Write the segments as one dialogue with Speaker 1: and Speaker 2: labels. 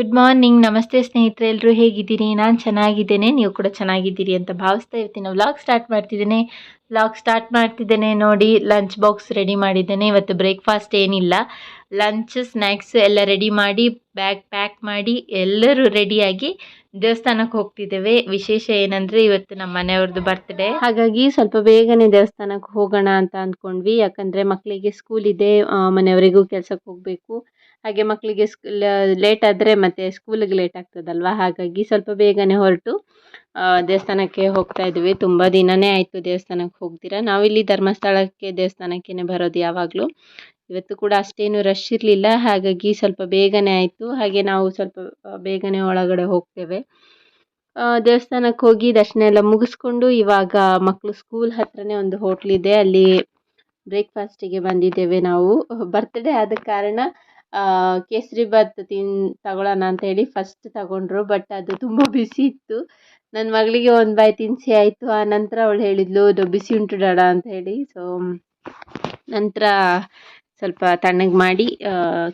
Speaker 1: Good morning ನಮಸ್ತೆ ಸ್ನೇಹಿತರೆ ಎಲ್ಲರೂ ಹೇಗಿದ್ದೀರಿ? ನಾನು ಚೆನ್ನಾಗಿದ್ದೇನೆ. ನೀವು ಕೂಡ ಚೆನ್ನಾಗಿದ್ದೀರಿ ಅಂತ ಭಾವಿಸ್ತಾ ಇರ್ತೀನಿ ವ್ಲಾಗ್ ಸ್ಟಾರ್ಟ್ ಮಾಡ್ತಿದ್ದೇನೆ. ವ್ಲಾಗ್ ಸ್ಟಾರ್ಟ್ ಮಾಡ್ತಿದ್ದೇನೆ ನೋಡಿ ಲಂಚ್ ಬಾಕ್ಸ್ ರೆಡಿ ಮಾಡಿದ್ದೇನೆ. ಇವತ್ತು ಬ್ರೇಕ್ಫಾಸ್ಟ್ ಏನಿಲ್ಲ. ಲಂಚ್ ಸ್ನ್ಯಾಕ್ಸ್ ಎಲ್ಲ ರೆಡಿ ಮಾಡಿ ಬ್ಯಾಗ್ ಪ್ಯಾಕ್ ಮಾಡಿ, ಎಲ್ಲರೂ ರೆಡಿಯಾಗಿ ದೇವಸ್ಥಾನಕ್ಕೆ ಹೋಗ್ತಿದ್ದೇವೆ. ವಿಶೇಷ ಏನಂದರೆ ಇವತ್ತು ನಮ್ಮ ಮನೆಯವ್ರದ್ದು ಬರ್ತ್ಡೇ ಹಾಗಾಗಿ ಸ್ವಲ್ಪ ಬೇಗನೆ ದೇವಸ್ಥಾನಕ್ಕೆ ಹೋಗೋಣ ಅಂತ ಅಂದ್ಕೊಂಡ್ವಿ. ಯಾಕಂದರೆ ಮಕ್ಕಳಿಗೆ ಸ್ಕೂಲ್ ಇದೆ ಮನೆಯವರಿಗೂ ಕೆಲಸಕ್ಕೆ ಹೋಗಬೇಕು. ಹಾಗೆ ಮಕ್ಕಳಿಗೆ ಲೇಟ್ ಆದರೆ ಮತ್ತೆ ಸ್ಕೂಲಿಗೆ ಲೇಟ್ ಆಗ್ತದಲ್ವಾ? ಹಾಗಾಗಿ ಸ್ವಲ್ಪ ಬೇಗನೆ ಹೊರಟು ದೇವಸ್ಥಾನಕ್ಕೆ ಹೋಗ್ತಾ ಇದ್ವಿ. ತುಂಬ ದಿನನೇ ಆಯಿತು ದೇವಸ್ಥಾನಕ್ಕೆ ಹೋಗ್ದಿರ ನಾವಿಲ್ಲಿ ಧರ್ಮಸ್ಥಳಕ್ಕೆ ದೇವಸ್ಥಾನಕ್ಕೇ ಬರೋದು ಯಾವಾಗಲೂ. ಇವತ್ತು ಕೂಡ ಅಷ್ಟೇನು ರಶ್ ಇರಲಿಲ್ಲ. ಹಾಗಾಗಿ ಸ್ವಲ್ಪ ಬೇಗನೆ ಆಯಿತು. ಹಾಗೆ ನಾವು ಸ್ವಲ್ಪ ಬೇಗನೆ ಒಳಗಡೆ ಹೋಗ್ತೇವೆ. ದೇವಸ್ಥಾನಕ್ಕೆ ಹೋಗಿ ದರ್ಶನ ಎಲ್ಲ ಮುಗಿಸ್ಕೊಂಡು ಇವಾಗ ಮಕ್ಕಳು ಸ್ಕೂಲ್ ಹತ್ರನೇ ಒಂದು ಹೋಟ್ಲಿದೆ ಅಲ್ಲಿ ಬ್ರೇಕ್ಫಾಸ್ಟಿಗೆ ಬಂದಿದ್ದೇವೆ ನಾವು. ಬರ್ತ್ಡೇ ಆದ ಕಾರಣ ಕೇಸರಿ ಬಾತ್ ತಿನ್ ತಗೊಳ್ಳೋಣ ಹೇಳಿ ಫಸ್ಟ್ ತಗೊಂಡ್ರು ಬಟ್ ಅದು ತುಂಬ ಬಿಸಿ ಇತ್ತು. ನನ್ನ ಮಗಳಿಗೆ ಒಂದು ಬಾಯಿ ತಿನ್ನಿಸಿ ಆಯಿತು. ಆ ನಂತರ ಅವಳು ಹೇಳಿದ್ಲು ಅದು ಬಿಸಿ ಉಂಟು ಡಾಡ ಅಂತ ಹೇಳಿ. ಸೊ ನಂತರ ಸ್ವಲ್ಪ ತಣ್ಣಗೆ ಮಾಡಿ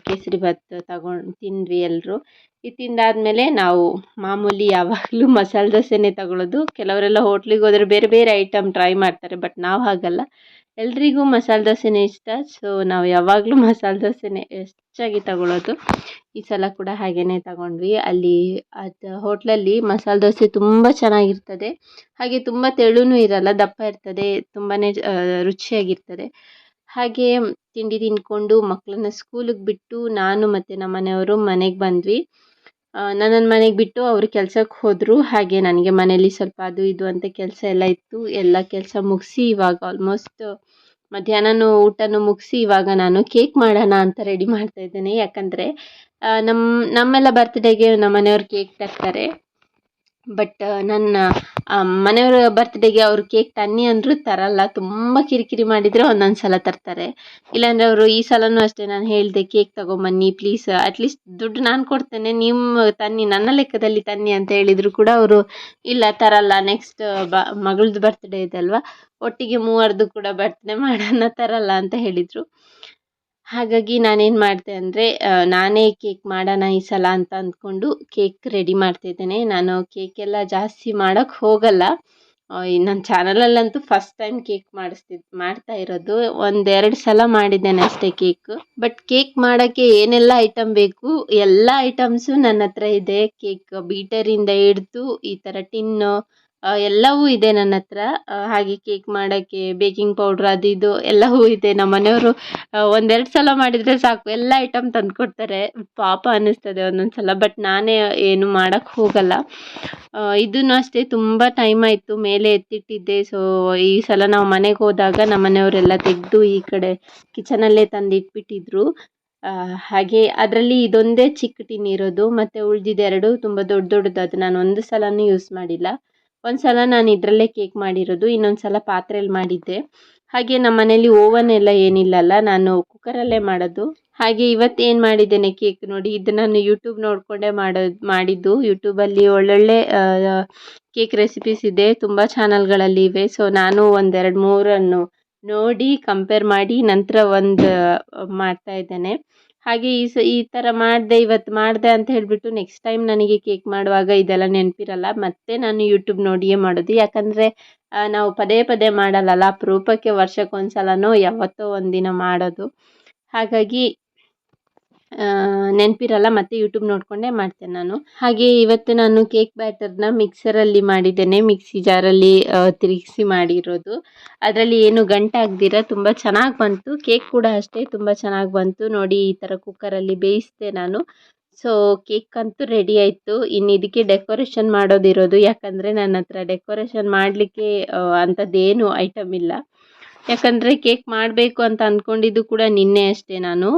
Speaker 1: ಕೇಸರಿ ಬಾತ್ ತಗೊಂಡು ತಿಂದ್ವಿ ಎಲ್ಲರೂ ಇದು ತಿಂದಾದಮೇಲೆ ನಾವು ಮಾಮೂಲಿ ಯಾವಾಗಲೂ ಮಸಾಲೆ ದೋಸೆನೇ ತಗೊಳ್ಳೋದು ಕೆಲವರೆಲ್ಲ ಹೋಟ್ಲಿಗೆ ಹೋದರೆ ಬೇರೆ ಬೇರೆ ಐಟಮ್ ಟ್ರೈ ಮಾಡ್ತಾರೆ ಬಟ್ ನಾವು ಹಾಗಲ್ಲ. ಎಲ್ರಿಗೂ ಮಸಾಲೆ ದೋಸೆನೇ ಇಷ್ಟ. ಸೊ ನಾವು ಯಾವಾಗಲೂ ಮಸಾಲೆ ದೋಸೆನೇ ಹೆಚ್ಚಾಗಿ ತಗೊಳ್ಳೋದು ಈ ಸಲ ಕೂಡ ಹಾಗೇ ತಗೊಂಡ್ವಿ. ಅಲ್ಲಿ, ಅದು ಹೋಟ್ಲಲ್ಲಿ ಮಸಾಲೆ ದೋಸೆ ತುಂಬ ಚೆನ್ನಾಗಿರ್ತದೆ. ಹಾಗೆ ತುಂಬ ತೆಳುನೂ ಇರಲ್ಲ, ದಪ್ಪ ಇರ್ತದೆ ತುಂಬಾ ರುಚಿಯಾಗಿರ್ತದೆ. ಹಾಗೆ ತಿಂಡಿ ತಿಂದ್ಕೊಂಡು ಮಕ್ಕಳನ್ನ ಸ್ಕೂಲಿಗೆ ಬಿಟ್ಟು ನಾನು ಮತ್ತು ನಮ್ಮ ಮನೆಯವರು ಮನೆಗೆ ಬಂದ್ವಿ. ನನ್ನನ್ನು ಮನೆಗೆ ಬಿಟ್ಟು ಅವರು ಕೆಲ್ಸಕ್ಕೆ ಹೋದರು. ಹಾಗೆ ನನಗೆ ಮನೇಲಿ ಸ್ವಲ್ಪ ಅದು ಇದು ಅಂತ ಕೆಲಸ ಎಲ್ಲ ಇತ್ತು. ಎಲ್ಲ ಕೆಲಸ ಮುಗಿಸಿ ಇವಾಗ ಆಲ್ಮೋಸ್ಟ್ ಮಧ್ಯಾಹ್ನನೂ ಊಟನೂ ಮುಗಿಸಿ ಇವಾಗ ನಾನು ಕೇಕ್ ಮಾಡೋಣ ಅಂತ ರೆಡಿ ಮಾಡ್ತಾ ಇದ್ದೇನೆ. ಯಾಕಂದರೆ ನಮ್ಮ ನಮ್ಮೆಲ್ಲ ಬರ್ತ್ಡೇಗೆ ನಮ್ಮ ಮನೆಯವ್ರು ಕೇಕ್ ತರ್ತಾರೆ. ಬಟ್ ನನ್ನ ಆ, ಮನೆಯವರ ಬರ್ತ್ಡೇಗೆ ಅವರು ಕೇಕ್ ತನ್ನಿ ಅಂದರೂ ತರಲ್ಲ. ತುಂಬ ಕಿರಿಕಿರಿ ಮಾಡಿದರೆ ಒಂದೊಂದು ಸಲ ತರ್ತಾರೆ. ಇಲ್ಲಾಂದರೆ ಅವರು ಈ ಸಲನೂ ಅಷ್ಟೇ ನಾನು ಹೇಳಿದೆ ಕೇಕ್ ತಗೊಂಬನ್ನಿ ಪ್ಲೀಸ್ ಅಟ್ಲೀಸ್ಟ್ ದುಡ್ಡು ನಾನು ಕೊಡ್ತೇನೆ. ನಿಮ್ಮ ತನ್ನಿ ನನ್ನ ಲೆಕ್ಕದಲ್ಲಿ ತನ್ನಿ ಅಂತ ಹೇಳಿದರು ಕೂಡ ಅವರು ಇಲ್ಲ ತರಲ್ಲ. ನೆಕ್ಸ್ಟ್ ಬ ಮಗಳದ್ದು ಬರ್ತ್ಡೇ ಇದೆ ಅಲ್ವಾ? ಒಟ್ಟಿಗೆ ಮೂವರ್ದು ಕೂಡ ಬರ್ತ್ಡೇ ಮಾಡೋಣ ತರಲ್ಲ ಅಂತ ಹೇಳಿದರು. ಹಾಗಾಗಿ ನಾನೇನು ಮಾಡಿದೆ ಅಂದರೆ ನಾನೇ ಕೇಕ್ ಮಾಡೋಣ ಈ ಸಲ ಅಂತ ಅಂದ್ಕೊಂಡು ಕೇಕ್ ರೆಡಿ ಮಾಡ್ತಿದ್ದೇನೆ ನಾನು ಕೇಕೆಲ್ಲ ಜಾಸ್ತಿ ಮಾಡೋಕ್ಕೆ ಹೋಗಲ್ಲ. ನನ್ನ ಚಾನಲಲ್ಲಂತೂ ಫಸ್ಟ್ ಟೈಮ್ ಕೇಕ್ ಮಾಡಿಸ್ತಿದ್ ಮಾಡ್ತಾ ಇರೋದು. ಒಂದೆರಡು ಸಲ ಮಾಡಿದ್ದೇನೆ ಅಷ್ಟೇ ಕೇಕ್. ಬಟ್ ಕೇಕ್ ಮಾಡೋಕ್ಕೆ ಏನೆಲ್ಲ ಐಟಮ್ ಬೇಕು? ಎಲ್ಲ ಐಟಮ್ಸು ನನ್ನ ಹತ್ರ ಇದೆ. ಕೇಕ್ ಬೀಟರಿಂದ ಹಿಡ್ದು ಈ ಥರ ಟಿನ್ನು ಎಲ್ಲವೂ ಇದೆ ನನ್ನ ಹತ್ರ. ಹಾಗೆ ಕೇಕ್ ಮಾಡೋಕ್ಕೆ ಬೇಕಿಂಗ್ ಪೌಡ್ರ್ ಅದು ಇದು ಎಲ್ಲವೂ ಇದೆ. ನಮ್ಮ ಮನೆಯವರು ಒಂದೆರಡು ಸಲ ಮಾಡಿದರೆ ಸಾಕು. ಎಲ್ಲ ಐಟಮ್ ತಂದು ಕೊಡ್ತಾರೆ. ಪಾಪ ಅನ್ನಿಸ್ತದೆ ಒಂದೊಂದು ಸಲ ಬಟ್ ನಾನೇ ಏನು ಮಾಡೋಕ್ಕೆ ಹೋಗಲ್ಲ. ಇದನ್ನು ಅಷ್ಟೇ, ತುಂಬ ಟೈಮ್ ಆಯಿತು. ಮೇಲೆ ಎತ್ತಿಟ್ಟಿದ್ದೆ. ಸೊ ಈ ಸಲ ನಾವು ಮನೆಗೆ ಹೋದಾಗ ನಮ್ಮ ಮನೆಯವರೆಲ್ಲ ತೆಗೆದು ಈ ಕಡೆ ಕಿಚನಲ್ಲೇ ತಂದು ಇಟ್ಬಿಟ್ಟಿದ್ರು. ಹಾಗೆ ಅದರಲ್ಲಿ ಇದೊಂದೇ ಚಿಕ್ಕ ಟಿನ್ ಇರೋದು. ಮತ್ತು ಉಳಿದಿದ್ದೆರಡು ತುಂಬ ದೊಡ್ಡ ದೊಡ್ಡದು. ಅದು ನಾನು ಒಂದು ಸಲನೂ ಯೂಸ್ ಮಾಡಿಲ್ಲ. ಒಂದು ಸಲ ನಾನು ಇದರಲ್ಲೇ ಕೇಕ್ ಮಾಡಿರೋದು ಇನ್ನೊಂದು ಸಲ ಪಾತ್ರೆಯಲ್ಲಿ ಮಾಡಿದ್ದೆ. ಹಾಗೆ ನಮ್ಮ ಮನೇಲಿ ಓವನ್ ಎಲ್ಲ ಏನಿಲ್ಲಲ್ಲ, ನಾನು ಕುಕ್ಕರಲ್ಲೇ ಮಾಡೋದು. ಹಾಗೆ ಇವತ್ತು ಏನು ಮಾಡಿದ್ದೇನೆ ಕೇಕ್ ನೋಡಿ, ಇದು ನಾನು ಯೂಟ್ಯೂಬ್ ನೋಡಿಕೊಂಡೇ ಮಾಡೋದು ಮಾಡಿದ್ದು. ಯೂಟ್ಯೂಬಲ್ಲಿ ಒಳ್ಳೊಳ್ಳೆ ಕೇಕ್ ರೆಸಿಪೀಸ್ ಇದೆ. ತುಂಬ ಚಾನಲ್ಗಳಲ್ಲಿ ಇವೆ. ಸೊ ನಾನು ಒಂದೆರಡು ಮೂರನ್ನು ನೋಡಿ ಕಂಪೇರ್ ಮಾಡಿ, ನಂತರ ಒಂದು ಮಾಡ್ತಾ ಇದ್ದೇನೆ. ಹಾಗೆ ಈ ಸ, ಈ ಥರ ಮಾಡಿದೆ ಇವತ್ತು ಮಾಡಿದೆ ಅಂತ ಹೇಳಿಬಿಟ್ಟು ನೆಕ್ಸ್ಟ್ ಟೈಮ್ ನನಗೆ ಕೇಕ್ ಮಾಡುವಾಗ ಇದೆಲ್ಲ ನೆನಪಿರಲ್ಲ, ಮತ್ತೆ ನಾನು ಯೂಟ್ಯೂಬ್ ನೋಡಿಯೇ ಮಾಡೋದು. ಯಾಕಂದರೆ ನಾವು ಪದೇ ಪದೇ ಮಾಡಲ್ಲಲ್ಲ, ಅಪರೂಪಕ್ಕೆ ವರ್ಷಕ್ಕೊಂದ್ಸಲನೋ ಯಾವತ್ತೋ ಒಂದಿನ ಮಾಡೋದು. ಹಾಗಾಗಿ ನೆನಪಿರಲ್ಲ, ಮತ್ತೆ ಯೂಟ್ಯೂಬ್ ನೋಡಿಕೊಂಡೇ ಮಾಡ್ತೇನೆ ನಾನು. ಹಾಗೆ ಇವತ್ತು ನಾನು ಕೇಕ್ ಬ್ಯಾಟರ್ನ ಮಿಕ್ಸರಲ್ಲಿ ಮಾಡಿದ್ದೇನೆ. ಮಿಕ್ಸಿ ಜಾರಲ್ಲಿ ತಿರುಗಿಸಿ ಮಾಡಿರೋದು. ಅದರಲ್ಲಿ ಏನು ಗಂಟಾಗ್ದಿರ ತುಂಬ ಚೆನ್ನಾಗಿ ಬಂತು. ಕೇಕ್ ಕೂಡ ಅಷ್ಟೇ ತುಂಬ ಚೆನ್ನಾಗಿ ಬಂತು. ನೋಡಿ, ಈ ಥರ ಕುಕ್ಕರಲ್ಲಿ ಬೇಯಿಸಿದೆ ನಾನು. ಸೊ, ಕೇಕ್ ಅಂತೂ ರೆಡಿ ಆಯಿತು. ಇನ್ನು ಇದಕ್ಕೆ ಡೆಕೋರೇಷನ್ ಮಾಡೋದಿರೋದು. ಯಾಕಂದರೆ ನನ್ನ ಹತ್ರ ಡೆಕೋರೇಷನ್ ಮಾಡಲಿಕ್ಕೆ ಅಂಥದ್ದೇನು ಐಟಮ್ ಇಲ್ಲ. ಯಾಕಂದರೆ ಕೇಕ್ ಮಾಡಬೇಕು ಅಂತ ಅಂದ್ಕೊಂಡಿದ್ದು ಕೂಡ ನಿನ್ನೆ ಅಷ್ಟೇ ನಾನು.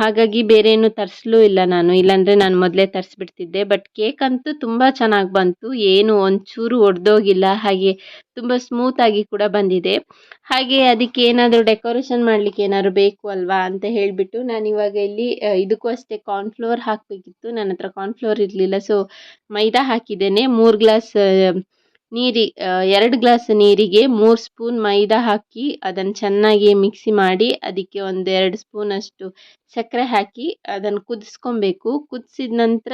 Speaker 1: ಹಾಗಾಗಿ ಬೇರೆ ಏನು ತರಿಸ್ಲೂ ಇಲ್ಲ ನಾನು. ಇಲ್ಲಾಂದರೆ ನಾನು ಮೊದಲೇ ತರಿಸ್ಬಿಡ್ತಿದ್ದೆ. ಬಟ್ ಕೇಕ್ ಅಂತೂ ತುಂಬ ಚೆನ್ನಾಗಿ ಬಂತು. ಏನು ಒಂಚೂರು ಒಡೆದೋಗಿಲ್ಲ. ಹಾಗೆ ತುಂಬ ಸ್ಮೂತಾಗಿ ಕೂಡ ಬಂದಿದೆ. ಹಾಗೆ ಅದಕ್ಕೆ ಏನಾದರೂ ಡೆಕೋರೇಷನ್ ಮಾಡಲಿಕ್ಕೆ ಏನಾದ್ರು ಬೇಕು ಅಲ್ವಾ ಅಂತ ಹೇಳಿಬಿಟ್ಟು ನಾನು ಇವಾಗ ಇಲ್ಲಿ ಇದಕ್ಕೂ ಅಷ್ಟೇ ಕಾರ್ನ್ಫ್ಲೋರ್ ಹಾಕಬೇಕಿತ್ತು. ನನ್ನ ಹತ್ರ ಕಾರ್ನ್ಫ್ಲೋರ್ ಇರಲಿಲ್ಲ. ಸೊ ಮೈದಾ ಹಾಕಿದ್ದೇನೆ. ಮೂರು ಗ್ಲಾಸ್
Speaker 2: ನೀರಿ ಎರಡು ಗ್ಲಾಸ್ ನೀರಿಗೆ ಮೂರು ಸ್ಪೂನ್ ಮೈದಾ ಹಾಕಿ ಅದನ್ನು ಚೆನ್ನಾಗಿ ಮಿಕ್ಸಿ ಮಾಡಿ ಅದಕ್ಕೆ ಒಂದೆರಡು ಸ್ಪೂನಷ್ಟು ಸಕ್ಕರೆ ಹಾಕಿ ಅದನ್ನು ಕುದಿಸ್ಕೊಬೇಕು. ಕುದಿಸಿದ ನಂತರ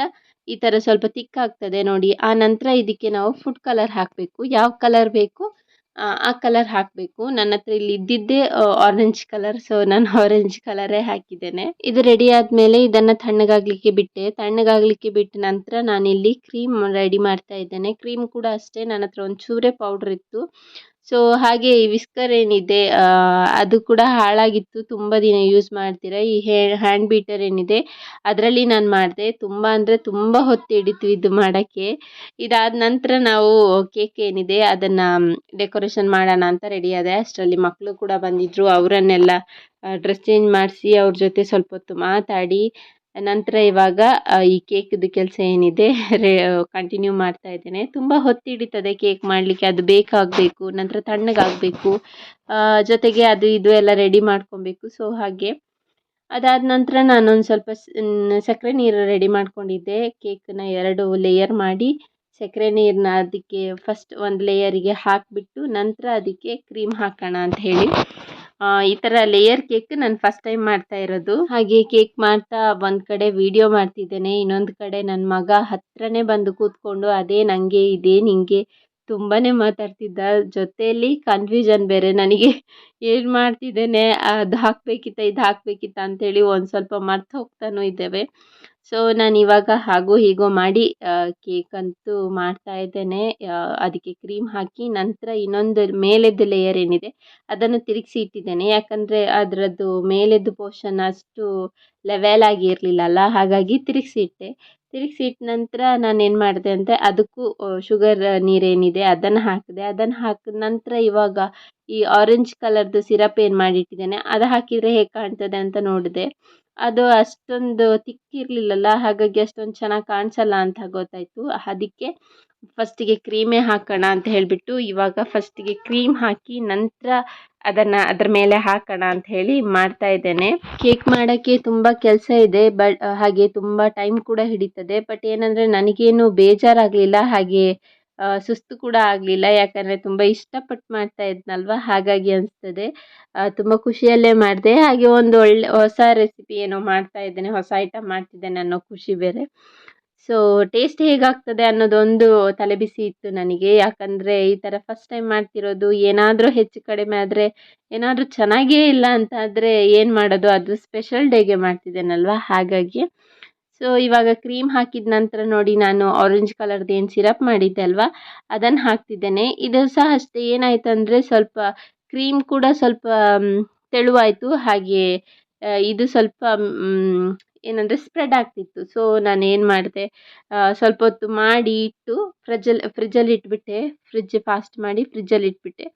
Speaker 2: ಈ ಥರ ಸ್ವಲ್ಪ ತಿಕ್ಕಾಗ್ತದೆ ನೋಡಿ. ಆ ನಂತರ ಇದಕ್ಕೆ ನಾವು ಫುಡ್ ಕಲರ್ ಹಾಕಬೇಕು. ಯಾವ ಕಲರ್ ಬೇಕು? ಆ, ಕಲರ್ ಹಾಕಬೇಕು. ನನ್ನ ಹತ್ರ ಇಲ್ಲಿ ಇದ್ದಿದ್ದೇ ಆರೆಂಜ್ ಕಲರ್ ಸೊ ನಾನು ಆರೆಂಜ್ ಕಲರೇ ಹಾಕಿದ್ದೇನೆ. ಇದು ರೆಡಿ ಆದಮೇಲೆ ಇದನ್ನು ತಣ್ಣಗಾಗ್ಲಿಕ್ಕೆ ಬಿಟ್ಟೆ. ತಣ್ಣಗಾಗ್ಲಿಕ್ಕೆ ಬಿಟ್ಟ ನಂತರ ನಾನಿಲ್ಲಿ ಕ್ರೀಮ್ ರೆಡಿ ಮಾಡ್ತಾ ಇದ್ದೇನೆ. ಕ್ರೀಮ್ ಕೂಡ ಅಷ್ಟೇ ನನ್ನ ಹತ್ರ ಒಂದು ಚೂರೇ ಪೌಡ್ರ್ ಇತ್ತು. ಸೊ ಹಾಗೆ ಈ ವಿಸ್ಕರ್ ಏನಿದೆ ಅದು ಕೂಡ ಹಾಳಾಗಿತ್ತು. ತುಂಬ ದಿನ ಯೂಸ್ ಮಾಡ್ತೀರಾ? ಈ ಹ್ಯಾಂಡ್ ಬೀಟರ್ ಏನಿದೆ, ಅದರಲ್ಲಿ ನಾನು ಮಾಡಿದೆ. ತುಂಬ ಅಂದರೆ ತುಂಬ ಹೊತ್ತು ಹಿಡಿತು ಇದು ಮಾಡೋಕ್ಕೆ. ಇದಾದ ನಂತರ ನಾವು ಕೇಕ್ ಏನಿದೆ, ಅದನ್ನು ಡೆಕೋರೇಷನ್ ಮಾಡೋಣ ಅಂತ ರೆಡಿ ಆದೆ. ಅಷ್ಟರಲ್ಲಿ ಮಕ್ಕಳು ಕೂಡ ಬಂದಿದ್ದರು ಅವರನ್ನೆಲ್ಲ ಡ್ರೆಸ್ ಚೇಂಜ್ ಮಾಡಿಸಿ, ಅವ್ರ ಜೊತೆ ಸ್ವಲ್ಪ ಹೊತ್ತು ಮಾತಾಡಿ ನಂತರ ಇವಾಗ ಈ ಕೇಕ್ದು ಕೆಲಸ ಏನಿದೆ, ರೇ ಕಂಟಿನ್ಯೂ ಮಾಡ್ತಾ ಇದ್ದೇನೆ. ತುಂಬ ಹೊತ್ತು ಹಿಡಿತದೆ ಕೇಕ್ ಮಾಡಲಿಕ್ಕೆ. ಅದು ಬೇಕಾಗಬೇಕು, ನಂತರ ತಣ್ಣಗಾಗಬೇಕು. ಜೊತೆಗೆ ಅದು ಇದು ಎಲ್ಲ ರೆಡಿ ಮಾಡ್ಕೊಬೇಕು. ಸೊ ಹಾಗೆ. ಅದಾದ ನಂತರ ನಾನೊಂದು ಸ್ವಲ್ಪ ಸಕ್ಕರೆ ನೀರು ರೆಡಿ ಮಾಡ್ಕೊಂಡಿದ್ದೆ. ಕೇಕನ್ನ ಎರಡು ಲೇಯರ್ ಮಾಡಿ, ಸಕ್ಕರೆ ನೀರನ್ನ ಅದಕ್ಕೆ ಫಸ್ಟ್ ಒಂದು ಲೇಯರಿಗೆ ಹಾಕಿಬಿಟ್ಟು, ನಂತರ ಅದಕ್ಕೆ ಕ್ರೀಮ್ ಹಾಕೋಣ ಅಂತ ಹೇಳಿ. ಈ ಥರ ಲೇಯರ್ ಕೇಕ್ ನಾನು ಫಸ್ಟ್ ಟೈಮ್ ಮಾಡ್ತಾ ಇರೋದು. ಹಾಗೆ ಕೇಕ್ ಮಾಡ್ತಾ ಒಂದು ಕಡೆ ವಿಡಿಯೋ ಮಾಡ್ತಿದ್ದೇನೆ, ಇನ್ನೊಂದು ಕಡೆ ನನ್ನ ಮಗ ಹತ್ರನೇ ಬಂದು ಕೂತ್ಕೊಂಡು ಅದೇ ನನಗೆ ಇದೇ ನಿಂಗೆ ತುಂಬಾ ಮಾತಾಡ್ತಿದ್ದ. ಜೊತೆಯಲ್ಲಿ ಕನ್ಫ್ಯೂಷನ್ ಬೇರೆ ನನಗೆ. ಏನು ಮಾಡ್ತಿದ್ದೇನೆ, ಅದು ಹಾಕಬೇಕಿತ್ತ, ಇದು ಹಾಕಬೇಕಿತ್ತ ಅಂಥೇಳಿ ಒಂದು ಸ್ವಲ್ಪ ಮರ್ತು ಹೋಗ್ತಾನೂ ಇದ್ದೇವೆ. ಸೊ ನಾನು ಇವಾಗ ಹಾಗೂ ಹೀಗೋ ಮಾಡಿ ಕೇಕ್ ಅಂತೂ ಮಾಡ್ತಾ ಇದ್ದೇನೆ. ಅದಕ್ಕೆ ಕ್ರೀಮ್ ಹಾಕಿ ನಂತರ ಇನ್ನೊಂದು ಮೇಲೆದ್ದು ಲೇಯರ್ ಏನಿದೆ, ಅದನ್ನು ತಿರುಗಿಸಿ ಇಟ್ಟಿದ್ದೇನೆ. ಯಾಕಂದರೆ ಅದರದ್ದು ಮೇಲೆದ್ದು ಪೋರ್ಷನ್ ಅಷ್ಟು ಲೆವೆಲ್ ಆಗಿ ಇರಲಿಲ್ಲಲ್ಲ ಹಾಗಾಗಿ ತಿರುಗಿಸಿ ಇಟ್ಟೆ. ನಂತರ ನಾನು ಏನು ಮಾಡಿದೆ ಅಂದರೆ, ಅದಕ್ಕೂ ಶುಗರ್ ನೀರೇನಿದೆ ಅದನ್ನು ಹಾಕಿದೆ. ಅದನ್ನು ಹಾಕಿದ ನಂತರ ಇವಾಗ ಈ ಆರೆಂಜ್ ಕಲರ್ದು ಸಿರಪ್ ಏನು ಮಾಡಿಟ್ಟಿದ್ದೇನೆ, ಅದು ಹಾಕಿದರೆ ಹೇಗೆ ಕಾಣ್ತದೆ ಅಂತ ನೋಡಿದೆ. ಅದು ಅಷ್ಟೊಂದು ತಿಕ್ಕಿರಲಿಲ್ಲಲ್ಲ, ಹಾಗಾಗಿ ಅಷ್ಟೊಂದು ಚೆನ್ನಾಗಿ ಕಾಣಿಸಲ್ಲ ಅಂತ ಗೊತ್ತಾಯಿತು. ಅದಕ್ಕೆ ಫಸ್ಟಿಗೆ ಕ್ರೀಮೇ ಹಾಕೋಣ ಅಂತ ಹೇಳಿಬಿಟ್ಟು, ಇವಾಗ ಫಸ್ಟಿಗೆ ಕ್ರೀಮ್ ಹಾಕಿ ನಂತರ ಅದನ್ನು ಅದ್ರ ಮೇಲೆ ಹಾಕೋಣ ಅಂತ ಹೇಳಿ ಮಾಡ್ತಾ ಇದ್ದೇನೆ. ಕೇಕ್ ಮಾಡೋಕ್ಕೆ ತುಂಬ ಕೆಲಸ ಇದೆ ಬಟ್ ಹಾಗೆ ತುಂಬ ಟೈಮ್ ಕೂಡ ಹಿಡಿತದೆ. ಬಟ್ ಏನಂದರೆ ನನಗೇನು ಬೇಜಾರಾಗಲಿಲ್ಲ, ಹಾಗೆ ಸುಸ್ತು ಕೂಡ ಆಗಲಿಲ್ಲ. ಯಾಕಂದರೆ ತುಂಬ ಇಷ್ಟಪಟ್ಟು ಮಾಡ್ತಾ ಇದ್ನಲ್ವ? ಹಾಗಾಗಿ ಅನಿಸ್ತದೆ. ತುಂಬ ಖುಷಿಯಲ್ಲೇ ಮಾಡಿದೆ. ಹಾಗೆ ಒಂದು ಒಳ್ಳೆ ಹೊಸ ರೆಸಿಪಿ ಏನೋ ಮಾಡ್ತಾ ಇದ್ದೇನೆ. ಹೊಸ ಐಟಮ್ ಮಾಡ್ತಿದ್ದೇನೆ ಅನ್ನೋ ಖುಷಿ ಬೇರೆ. ಸೊ ಟೇಸ್ಟ್ ಹೇಗಾಗ್ತದೆ ಅನ್ನೋದೊಂದು ತಲೆಬಿಸಿ ಇತ್ತು ನನಗೆ. ಯಾಕಂದರೆ ಈ ಥರ ಫಸ್ಟ್ ಟೈಮ್ ಮಾಡ್ತಿರೋದು, ಏನಾದರೂ ಹೆಚ್ಚು ಕಡಿಮೆ ಆದರೆ, ಏನಾದರೂ ಚೆನ್ನಾಗೇ ಇಲ್ಲ ಅಂತ ಆದರೆ ಏನು ಮಾಡೋದು? ಅದು ಸ್ಪೆಷಲ್ ಡೇಗೆ ಮಾಡ್ತಿದ್ದೇನಲ್ವ? ಹಾಗಾಗಿ ಸೊ ಇವಾಗ ಕ್ರೀಮ್ ಹಾಕಿದ ನಂತರ ನೋಡಿ ನಾನು ಆರೆಂಜ್ ಕಲರ್ದು ಏನು ಸಿರಪ್ ಮಾಡಿದ್ದೆ ಅಲ್ವಾ? ಅದನ್ನು ಹಾಕ್ತಿದ್ದೇನೆ. ಇದು ಸಹ ಅಷ್ಟೇ. ಏನಾಯಿತು ಅಂದರೆ ಸ್ವಲ್ಪ ಕ್ರೀಮ್ ಕೂಡ ಸ್ವಲ್ಪ ತೆಳುವಾಯಿತು. ಹಾಗೆ ಇದು ಸ್ವಲ್ಪ ಏನಂದರೆ ಸ್ಪ್ರೆಡ್ ಆಗ್ತಿತ್ತು. ಸೊ ನಾನು ಏನು ಮಾಡಿದೆ ಸ್ವಲ್ಪ ಹೊತ್ತು ಮಾಡಿ ಇಟ್ಟು ಫ್ರಿಜ್ಜಲ್ಲಿ ಫ್ರಿಜ್ಜಲ್ಲಿ ಇಟ್ಬಿಟ್ಟೆ. ಫ್ರಿಜ್ ಫಾಸ್ಟ್ ಮಾಡಿ ಫ್ರಿಜ್ಜಲ್ಲಿ ಇಟ್ಬಿಟ್ಟೆ.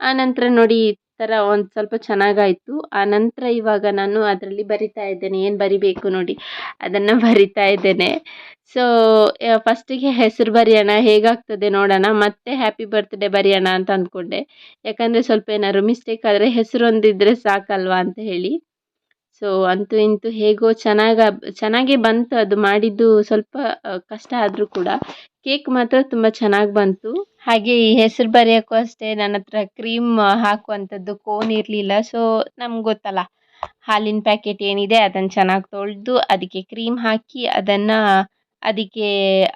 Speaker 2: ಆ ನಂತರ ನೋಡಿ ಈ ಥರ ಒಂದು ಸ್ವಲ್ಪ ಚೆನ್ನಾಗಾಯಿತು. ಆ ನಂತರ ಇವಾಗ ನಾನು ಅದರಲ್ಲಿ ಬರಿತಾ ಇದ್ದೇನೆ. ಏನು ಬರಿಬೇಕು ನೋಡಿ. ಅದನ್ನು ಬರಿತಾ ಇದ್ದೇನೆ. ಸೊ ಫಸ್ಟಿಗೆ ಹೆಸರು ಬರೆಯೋಣ. ಹೇಗಾಗ್ತದೆ ನೋಡೋಣ. ಮತ್ತೆ ಹ್ಯಾಪಿ ಬರ್ತ್ಡೇ ಬರೆಯೋಣ ಅಂತ ಅಂದ್ಕೊಂಡೆ. ಯಾಕಂದರೆ ಸ್ವಲ್ಪ ಏನಾದ್ರು ಮಿಸ್ಟೇಕ್ ಆದರೆ ಹೆಸರು ಒಂದಿದ್ರೆ ಸಾಕಲ್ವಾ ಅಂತ ಹೇಳಿ. ಸೊ ಅಂತೂ ಇಂತೂ ಹೇಗೋ ಚೆನ್ನಾಗಿ, ಚೆನ್ನಾಗೇ ಬಂತು ಅದು ಮಾಡಿದ್ದು. ಸ್ವಲ್ಪ ಕಷ್ಟ ಆದರೂ ಕೂಡ ಕೇಕ್ ಮಾತ್ರ ತುಂಬ ಚೆನ್ನಾಗಿ ಬಂತು. ಹಾಗೆ ಈ ಹೆಸರು ಬರೆಯೋಕ್ಕೂ ಅಷ್ಟೇ ನನ್ನ ಹತ್ರ ಕ್ರೀಮ್ ಹಾಕುವಂಥದ್ದು ಕೋನ್ ಇರಲಿಲ್ಲ. ಸೊ ನಮ್ಗೆ ಗೊತ್ತಲ್ಲ, ಹಾಲಿನ ಪ್ಯಾಕೆಟ್ ಏನಿದೆ ಅದನ್ನು ಚೆನ್ನಾಗಿ ತೊಳೆದು ಅದಕ್ಕೆ ಕ್ರೀಮ್ ಹಾಕಿ ಅದನ್ನು ಅದಕ್ಕೆ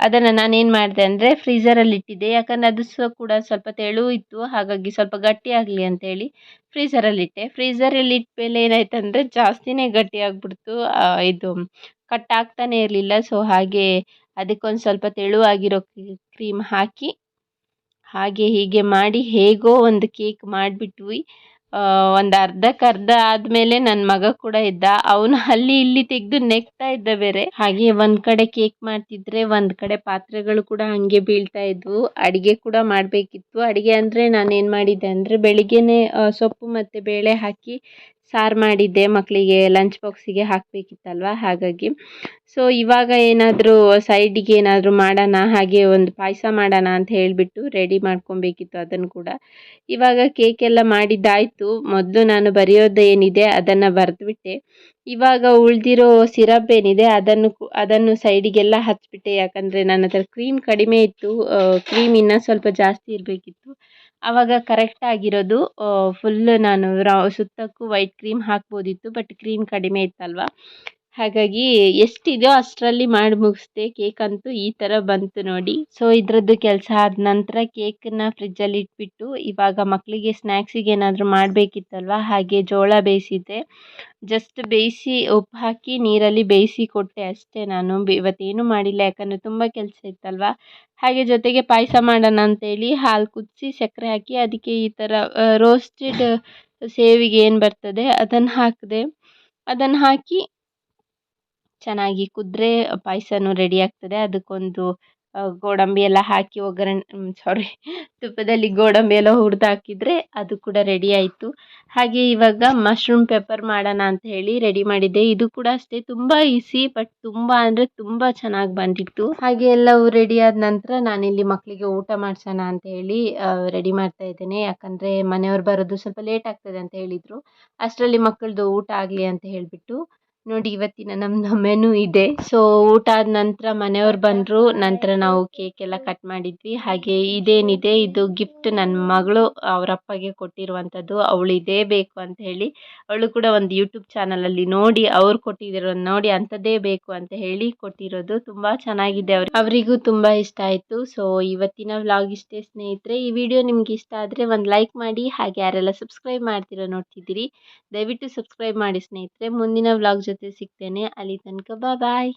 Speaker 2: ಅದನ್ನು ನಾನೇನು ಮಾಡಿದೆ ಅಂದರೆ ಫ್ರೀಝರಲ್ಲಿ ಇಟ್ಟಿದ್ದೆ. ಯಾಕಂದರೆ ಅದು ಸಹ ಕೂಡ ಸ್ವಲ್ಪ ತೆಳು ಇತ್ತು. ಹಾಗಾಗಿ ಸ್ವಲ್ಪ ಗಟ್ಟಿ ಆಗಲಿ ಅಂತೇಳಿ ಫ್ರೀಝರಲ್ಲಿಟ್ಟೆ ಫ್ರೀಝರಲ್ಲಿ ಇಟ್ಟ. ಮೇಲೆ ಏನಾಯ್ತು ಅಂದರೆ ಜಾಸ್ತಿನೇ ಗಟ್ಟಿ ಆಗಿಬಿಡ್ತು. ಇದು ಕಟ್ ಆಗ್ತಾನೇ ಇರಲಿಲ್ಲ. ಸೊ ಹಾಗೆ ಅದಕ್ಕೊಂದು ಸ್ವಲ್ಪ ತೆಳುವಾಗಿರೋ ಕ್ರೀಮ್ ಹಾಕಿ, ಹಾಗೆ ಹೀಗೆ ಮಾಡಿ ಹೇಗೋ ಒಂದು ಕೇಕ್ ಮಾಡಿಬಿಟ್ವಿ. ಒಂದು ಅರ್ಧಕ್ಕರ್ಧ ಆದಮೇಲೆ ನನ್ನ ಮಗ ಕೂಡ ಇದ್ದ. ಅವನು ಅಲ್ಲಿ ಇಲ್ಲಿ ತೆಗೆದು ನೆಗ್ತಾ ಇದ್ದ ಬೇರೆ. ಹಾಗೆ ಒಂದು ಕಡೆ ಕೇಕ್ ಮಾಡ್ತಿದ್ರೆ ಒಂದು ಕಡೆ ಪಾತ್ರೆಗಳು ಕೂಡ ಹಾಗೆ ಬೀಳ್ತಾ ಇದ್ವು. ಅಡುಗೆ ಕೂಡ ಮಾಡಬೇಕಿತ್ತು. ಅಡುಗೆ ಅಂದರೆ ನಾನು ಏನು ಮಾಡಿದ್ದೆ ಅಂದರೆ ಬೆಳಿಗ್ಗೆನೆ ಸೊಪ್ಪು ಮತ್ತು ಬೇಳೆ ಹಾಕಿ ಸಾರು ಮಾಡಿದ್ದೆ ಮಕ್ಕಳಿಗೆ ಲಂಚ್ ಬಾಕ್ಸಿಗೆ ಹಾಕಬೇಕಿತ್ತಲ್ವ? ಹಾಗಾಗಿ. ಸೊ ಇವಾಗ ಏನಾದರೂ ಸೈಡಿಗೆ ಏನಾದರೂ ಮಾಡೋಣ, ಹಾಗೆ ಒಂದು ಪಾಯಸ ಮಾಡೋಣ ಅಂತ ಹೇಳಿಬಿಟ್ಟು ರೆಡಿ ಮಾಡ್ಕೊಬೇಕಿತ್ತು ಅದನ್ನು ಕೂಡ. ಇವಾಗ ಕೇಕ್ ಎಲ್ಲ ಮಾಡಿದ್ದಾಯಿತು. ಮೊದಲು ನಾನು ಬರೆಯೋದು ಏನಿದೆ ಅದನ್ನು ಬರೆದ್ಬಿಟ್ಟೆ. ಇವಾಗ ಉಳಿದಿರೋ ಸಿರಪ್ ಏನಿದೆ ಅದನ್ನು ಅದನ್ನು ಸೈಡಿಗೆಲ್ಲ ಹಚ್ಚಿಬಿಟ್ಟೆ ಯಾಕಂದರೆ ನನ್ನ ಹತ್ರ ಕ್ರೀಮ್ ಕಡಿಮೆ ಇತ್ತು. ಕ್ರೀಮ್ ಇನ್ನೂ ಸ್ವಲ್ಪ ಜಾಸ್ತಿ ಇರಬೇಕಿತ್ತು. ಆವಾಗ ಕರೆಕ್ಟ್ ಆಗಿರೋದು ಫುಲ್ ನಾನು ರಾ ಸುತ್ತಕ್ಕೂ ವೈಟ್ ಕ್ರೀಮ್ ಹಾಕ್ಬೋದಿತ್ತು ಬಟ್ ಕ್ರೀಮ್ ಕಡಿಮೆ ಇತ್ತಲ್ವ? ಹಾಗಾಗಿ ಎಷ್ಟಿದೆಯೋ ಅಷ್ಟರಲ್ಲಿ ಮಾಡಿ ಮುಗಿಸ್ದೆ ಕೇಕ್ ಅಂತೂ ಈ ಥರ ಬಂತು ನೋಡಿ. ಸೊ ಇದರದ್ದು ಕೆಲಸ ಆದ ನಂತರ ಕೇಕನ್ನು ಫ್ರಿಜ್ಜಲ್ಲಿ ಇಟ್ಬಿಟ್ಟು ಇವಾಗ ಮಕ್ಕಳಿಗೆ ಸ್ನ್ಯಾಕ್ಸಿಗೆ ಏನಾದರೂ ಮಾಡಬೇಕಿತ್ತಲ್ವ? ಹಾಗೆ ಜೋಳ ಬೇಯಿಸಿದ್ದೆ. ಜಸ್ಟ್ ಬೇಯಿಸಿ ಉಪ್ಪು ಹಾಕಿ ನೀರಲ್ಲಿ ಬೇಯಿಸಿ ಕೊಟ್ಟೆ ಅಷ್ಟೇ ನಾನು. ಇವತ್ತೇನು ಮಾಡಿಲ್ಲ ಯಾಕಂದರೆ ತುಂಬ ಕೆಲಸ ಇತ್ತಲ್ವ? ಹಾಗೆ ಜೊತೆಗೆ ಪಾಯಸ ಮಾಡೋಣ ಅಂತೇಳಿ ಹಾಲು ಕುದಿಸಿ ಸಕ್ಕರೆ ಹಾಕಿ ಅದಕ್ಕೆ ಈ ಥರ ರೋಸ್ಟೆಡ್ ಸೇವಿಗೆ ಏನು ಬರ್ತದೆ ಅದನ್ನು ಹಾಕಿದೆ. ಅದನ್ನು ಹಾಕಿ ಚೆನ್ನಾಗಿ ಕುದ್ರೆ ಪಾಯಸನೂ ರೆಡಿ ಆಗ್ತದೆ. ಅದಕ್ಕೊಂದು ಗೋಡಂಬಿ ಎಲ್ಲ ಹಾಕಿ ಒಗ್ಗರಣೆ ಸಾರಿ ತುಪ್ಪದಲ್ಲಿ ಗೋಡಂಬಿ ಎಲ್ಲ ಹುರಿದು ಹಾಕಿದರೆ ಅದು ಕೂಡ ರೆಡಿ ಆಯಿತು. ಹಾಗೆ ಇವಾಗ ಮಶ್ರೂಮ್ ಪೆಪ್ಪರ್ ಮಾಡೋಣ ಅಂತ ಹೇಳಿ ರೆಡಿ ಮಾಡಿದ್ದೆ. ಇದು ಕೂಡ ಅಷ್ಟೇ, ತುಂಬ ಈಸಿ ಬಟ್ ತುಂಬ ಅಂದರೆ ತುಂಬ ಚೆನ್ನಾಗಿ ಬಂದಿತ್ತು. ಹಾಗೆ ಎಲ್ಲವೂ ರೆಡಿ ಆದ ನಂತರ ನಾನಿಲ್ಲಿ ಮಕ್ಕಳಿಗೆ ಊಟ ಮಾಡ್ಸೋಣ ಅಂತ ಹೇಳಿ ರೆಡಿ ಮಾಡ್ತಾ ಇದ್ದೇನೆ. ಯಾಕಂದರೆ ಮನೆಯವ್ರು ಬರೋದು ಸ್ವಲ್ಪ ಲೇಟ್ ಆಗ್ತದೆ ಅಂತ ಹೇಳಿದರು. ಅಷ್ಟರಲ್ಲಿ ಮಕ್ಕಳದು ಊಟ ಆಗಲಿ ಅಂತ ಹೇಳಿಬಿಟ್ಟು ನೋಡಿ, ಇವತ್ತಿನ ನಮ್ಮ ಮೆನು ಇದೆ. ಸೊ ಊಟ ಆದ ನಂತರ ಮನೆಯವ್ರು ಬಂದರು. ನಂತರ ನಾವು ಕೇಕ್ ಎಲ್ಲ ಕಟ್ ಮಾಡಿದ್ವಿ. ಹಾಗೆ ಇದೇನಿದೆ? ಇದು ಗಿಫ್ಟ್ ನನ್ನ ಮಗಳು ಅವರ ಅಪ್ಪಗೆ ಕೊಟ್ಟಿರುವಂಥದ್ದು. ಅವಳು ಇದೇ ಬೇಕು ಅಂತ ಹೇಳಿ, ಅವಳು ಕೂಡ ಒಂದು ಯೂಟ್ಯೂಬ್ ಚಾನಲಲ್ಲಿ ನೋಡಿ, ಅವ್ರು ಕೊಟ್ಟಿರೋ ನೋಡಿ ಅಂಥದ್ದೇ ಬೇಕು ಅಂತ ಹೇಳಿ ಕೊಟ್ಟಿರೋದು. ತುಂಬ ಚೆನ್ನಾಗಿದೆ ಅವ್ರು ಅವರಿಗೂ ತುಂಬ ಇಷ್ಟ ಆಯಿತು. ಸೊ ಇವತ್ತಿನ ವ್ಲಾಗ್ ಇಷ್ಟೇ ಸ್ನೇಹಿತರೆ. ಈ ವಿಡಿಯೋ ನಿಮ್ಗೆ ಇಷ್ಟ ಆದರೆ ಒಂದು ಲೈಕ್ ಮಾಡಿ, ಹಾಗೆ ಯಾರೆಲ್ಲ ಸಬ್ಸ್ಕ್ರೈಬ್ ಮಾಡ್ತಿರೋ ನೋಡ್ತಿದ್ದೀರಿ, ದಯವಿಟ್ಟು ಸಬ್ಸ್ಕ್ರೈಬ್ ಮಾಡಿ ಸ್ನೇಹಿತರೆ. ಮುಂದಿನ ವ್ಲಾಗ್ ಜೊತೆ ಸಿಗ್ತೇನೆ ಅಲ್ಲಿ ತನಕ ಬಾಯ್